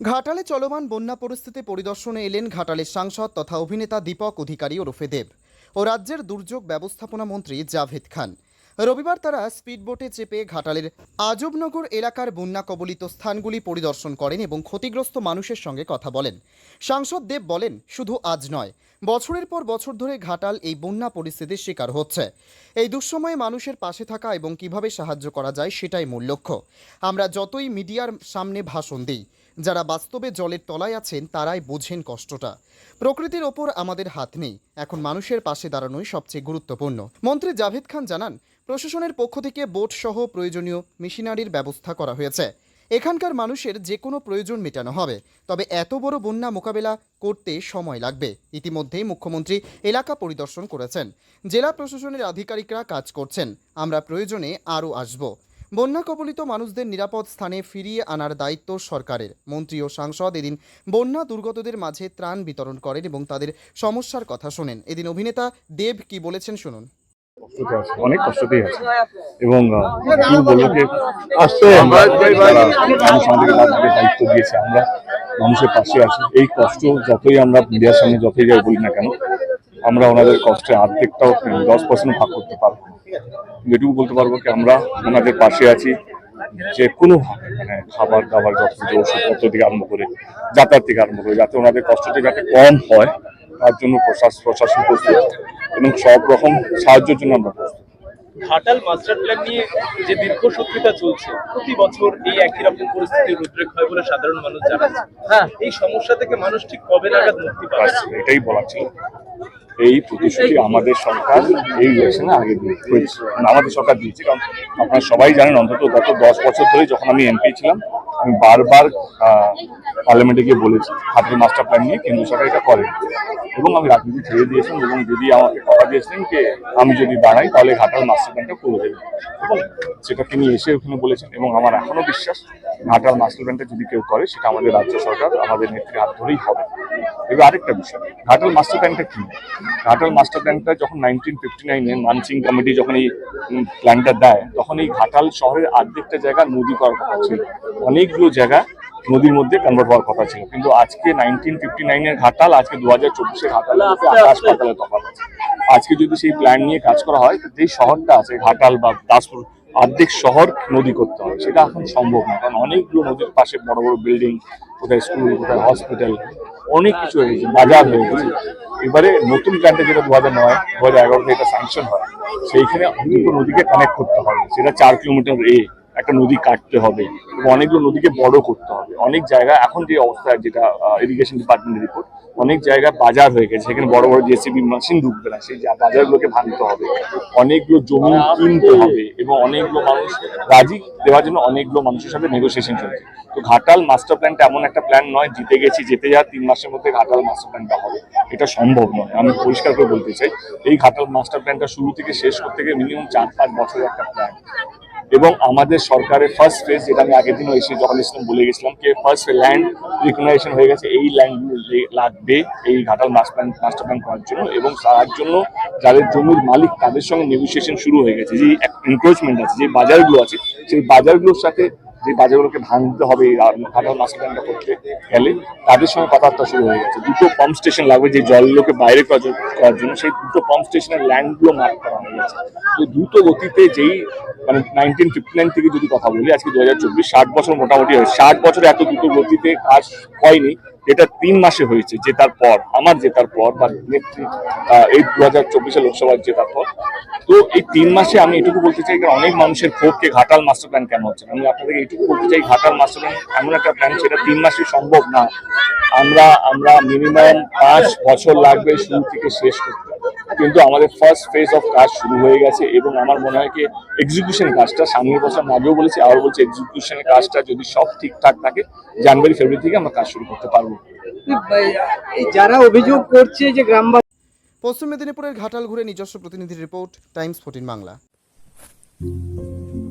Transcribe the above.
ঘাটালে চলমান বন্যা পরিস্থিতি পরিদর্শনে এলেন ঘাটালের সাংসদ তথা অভিনেতা দীপক অধিকারী ওরফে দেব ও রাজ্যের দুর্যোগ ব্যবস্থাপনা মন্ত্রী জাভেদ খান। রবিবার তারা স্পিডবোটে চেপে ঘাটালের আজবনগর এলাকার বন্যা কবলিত স্থানগুলি পরিদর্শন করেন এবং ক্ষতিগ্রস্ত মানুষের সঙ্গে কথা বলেন। সাংসদ দেব বলেন, শুধু আজ নয়, বছরের পর বছর ধরে ঘাটাল এই বন্যা পরিস্থিতির শিকার হচ্ছে। এই দুঃসময়ে মানুষের পাশে থাকা এবং কীভাবে সাহায্য করা যায় সেটাই মূল লক্ষ্য। আমরা যতই মিডিয়ার সামনে ভাষণ দিই যারা বাস্তবে জলের তলায় আছেন, তারাই বোঝেন কষ্টটা। প্রকৃতির ওপর আমাদের হাত নেই। এখন মানুষের পাশে দাঁড়ানোই সবচেয়ে গুরুত্বপূর্ণ। মন্ত্রী জাভেদ খান জানান, প্রশাসনের পক্ষ থেকে বোট সহ প্রয়োজনীয় মেশিনারির ব্যবস্থা করা হয়েছে। এখানকার মানুষের যে কোনো প্রয়োজন মেটানো হবে। তবে এত বড় বন্যা মোকাবেলা করতে সময় লাগবে। ইতিমধ্যেই মুখ্যমন্ত্রী এলাকা পরিদর্শন করেছেন। জেলা প্রশাসনের আধিকারিকরা কাজ করছেন। আমরা প্রয়োজনে আরও আসব। বন্যা কবলিত মানুষদের নিরাপদ স্থানে ফিরিয়ে আনার দায়িত্ব সরকারের। মন্ত্রী ও সাংসদ এদিন বন্যা দুর্গতদের মাঝে ত্রাণ বিতরণ করেন এবং তাদের সমস্যার কথা শোনেন। এদিন অভিনেতা দেব কি বলেছেন শুনুন। অনেক কষ্টতেই আছে এবং দায়িত্ব দিয়েছে, আমরা মানুষের পাশে আছি। এই কষ্ট যতই আমরা মিডিয়ার সামনে যতই যাই বলি না কেন আমরা ওনাদের কষ্টে অর্ধেকটাও দশ পার্সেন্ট ভাগ করতে পারব। এটুকু বলতে পারব কি আমরা ওনাদের পাশে আছি। যে কোনো মানে খাবার দাবার যত ওষুধপত্র থেকে আরম্ভ করে যাতায়াত থেকে আরম্ভ করে যাতে ওনাদের কষ্টটা যাতে কম হয় তার জন্য প্রশাসন প্রশাসন প্রস্তুত এবং সব রকম সাহায্যের জন্য আমরা প্রস্তুত। ঘাটাল মাস্টার প্ল্যান নিয়ে যে দীর্ঘ শত্রুতা চলছে প্রতি বছর এই একই রকম পরিস্থিতির হয় বলে সাধারণ মানুষ জানাচ্ছে। হ্যাঁ। এই সমস্যা থেকে মানুষ ঠিক কবে নাগাদ মুক্তি পাবে? এটাই বলা ছিল। এই প্রতিশ্রুতি আমাদের সরকার এই ইলেকশনে আগে হয়েছে মানে আমাদের সরকার দিয়েছে, কারণ আপনারা সবাই জানেন অন্তত গত দশ বছর ধরে যখন আমি এমপি ছিলাম, আমি বারবার পার্লামেন্টে গিয়ে বলেছি, হাতের মাস্টার প্ল্যান নিয়ে কেন্দ্র সরকার এটা করেন এবং আমি রাজনীতি ছেড়ে দিয়েছেন এবং যদি আমাকে কথা দিয়েছিলেন যে, আমি যদি দাঁড়াই, তাহলে ঘাটাল মাস্টার প্ল্যানটা করে দেবেন এবং সেটা তিনি এসে ওখানে বলেছেন, এবং আমার এখনও বিশ্বাস, ঘাটাল মাস্টার প্ল্যানটা যদি কেউ করে, সেটা আমাদের রাজ্য সরকার, আমাদের নেত্রী হাত ধরেই হবে। এবার আরেকটা বিষয়, ঘাটাল মাস্টার প্ল্যানটা কি? ঘাটাল মাস্টার প্ল্যানটা যখন নাইনটিন ফিফটি নাইনে মানসিং কমিটি যখন এই প্ল্যানটা দেয় তখন এই ঘাটাল শহরের অর্ধেকটা জায়গা নদী করার কথা ছিল। অনেকগুলো জায়গা নদীর মধ্যে কনভার্ট হওয়ার কথা ছিল। কিন্তু আজকে নাইনটিন ফিফটি নাইনের ঘাটাল আজকে দু হাজার চব্বিশের ঘাটালের মধ্যে আকাশ পাতালে তফাৎ আছে। আজকে যদি সেই প্ল্যান নিয়ে কাজ করা হয় তো যেই শহরটা আছে ঘাটাল বা দাসপুর অর্ধেক শহর নদী করতে হবে। সেটা এখন সম্ভব না। কারণ অনেকগুলো নদীর পাশে বড় বড় বিল্ডিং কোথায় স্কুল কোথায় হসপিটাল অনেক কিছু হয়ে গেছে বাজার হয়ে গেছে। এবারে নতুন প্ল্যানটা যেটা দু হাজার নয় দু হাজার এগারোতে এটা স্যাংশন হয়। সেইখানে অনেকগুলো নদীকে কানেক্ট করতে হবে। সেটা চার কিলোমিটার এ একটা নদী কাটতে হবে এবং অনেকগুলো নদীকে বড় করতে হবে। অনেক জায়গা এখন যে অবস্থা, যেটা ইরিগেশন ডিপার্টমেন্টের রিপোর্ট অনেক জায়গায় বাজার হয়ে গেছে। সেখানে বড় বড় জেসিবি মেশিন ঢুকবে না, সেই বাজারগুলোকে ভাঙতে হবে। অনেকগুলো জমি কিনতে হবে এবং অনেকগুলো মানুষ রাজি দেওয়ার জন্য অনেকগুলো মানুষের সাথে নেগোসিয়েশন চলছে। তো ঘাটাল মাস্টার প্ল্যানটা এমন একটা প্ল্যান নয়, জিতে গেছি, যেতে যা তিন মাসের মধ্যে ঘাটাল মাস্টার প্ল্যানটা হবে। এটা সম্ভব নয়। আমি পরিষ্কার করে বলতে চাই, এই ঘাটাল মাস্টার প্ল্যানটা শুরু থেকে শেষ করতে গিয়ে মিনিমাম চার পাঁচ বছরের একটা প্ল্যান এবং আমাদের সরকারের ফার্স্ট ফেজ যেটা আমি আগের দিনও এসে যখন এসেছিলাম বলে গেছিলাম যে ফার্স্ট ল্যান্ড রিকগনাইজেশন হয়ে গেছে। এই ল্যান্ড লাগবে এই Ghatal master plan master plan করার জন্য এবং তার জন্য যাদের জমির মালিক তাদের সঙ্গে নেগোসিয়েশন শুরু হয়ে গেছে। যে এনক্রোচমেন্ট আছে, যে বাজারগুলো আছে, সেই বাজারগুলোর সাথে যে বাজারগুলোকে ভাঙতে হবে ঘাটাল মাস্টার করতে গেলে তাদের সঙ্গে কথাবার্তা শুরু হয়ে গেছে। দুটো পাম্প স্টেশন লাগবে, যে জলগুলোকে বাইরে করার জন্য- সেই দুটো পাম্প স্টেশনের ল্যান্ডগুলো মার্ক করা হয়ে গেছে। তো দ্রুত গতিতে যেই মানে নাইনটিন ফিফটি নাইন থেকে যদি কথা বলি, আজকে দু হাজার চব্বিশ, ষাট বছর মোটামুটি হয়েছে। ষাট বছরে এত দ্রুত গতিতে কাজ হয়নি। এটা তিন মাসে হয়েছে জেতার পর, আমার জেতার পর, বা নেত্রী এই দু হাজার চব্বিশে লোকসভা জেতার পর। তো এই তিন মাসে আমি এটুকু বলতে চাই অনেক মানুষের ক্ষোভকে ঘাটাল মাস্টার প্ল্যান কেন হচ্ছে আমি আপনাদেরকে এটুকু বলতে চাই, ঘাটাল মাস্টার প্ল্যান এমন একটা প্ল্যান সেটা তিন মাসে সম্ভব না। আমরা আমরা মিনিমাম পাঁচ বছর লাগবে শুরু থেকে শেষ করতে। কিন্তু আমাদের ফার্স্ট ফেজ অফ কাজ শুরু হয়ে গেছে এবং আমার মনে হয় কি এক্সিকিউশন কাজটা সামনের বছর আমি আগেও বলেছি আবার বলছি এক্সিকিউশনের কাজটা যদি সব ঠিকঠাক থাকে জানুয়ারি ফেব্রুয়ারি থেকে আমরা কাজ শুরু করতে পারব। এই যারা অভিযোগ করছে যে গ্রামবাসী পশ্চিম মেদিনীপুরের ঘাটাল ঘুরে নিজস্ব প্রতিনিধির রিপোর্ট টাইমস ফোর্টিন বাংলা।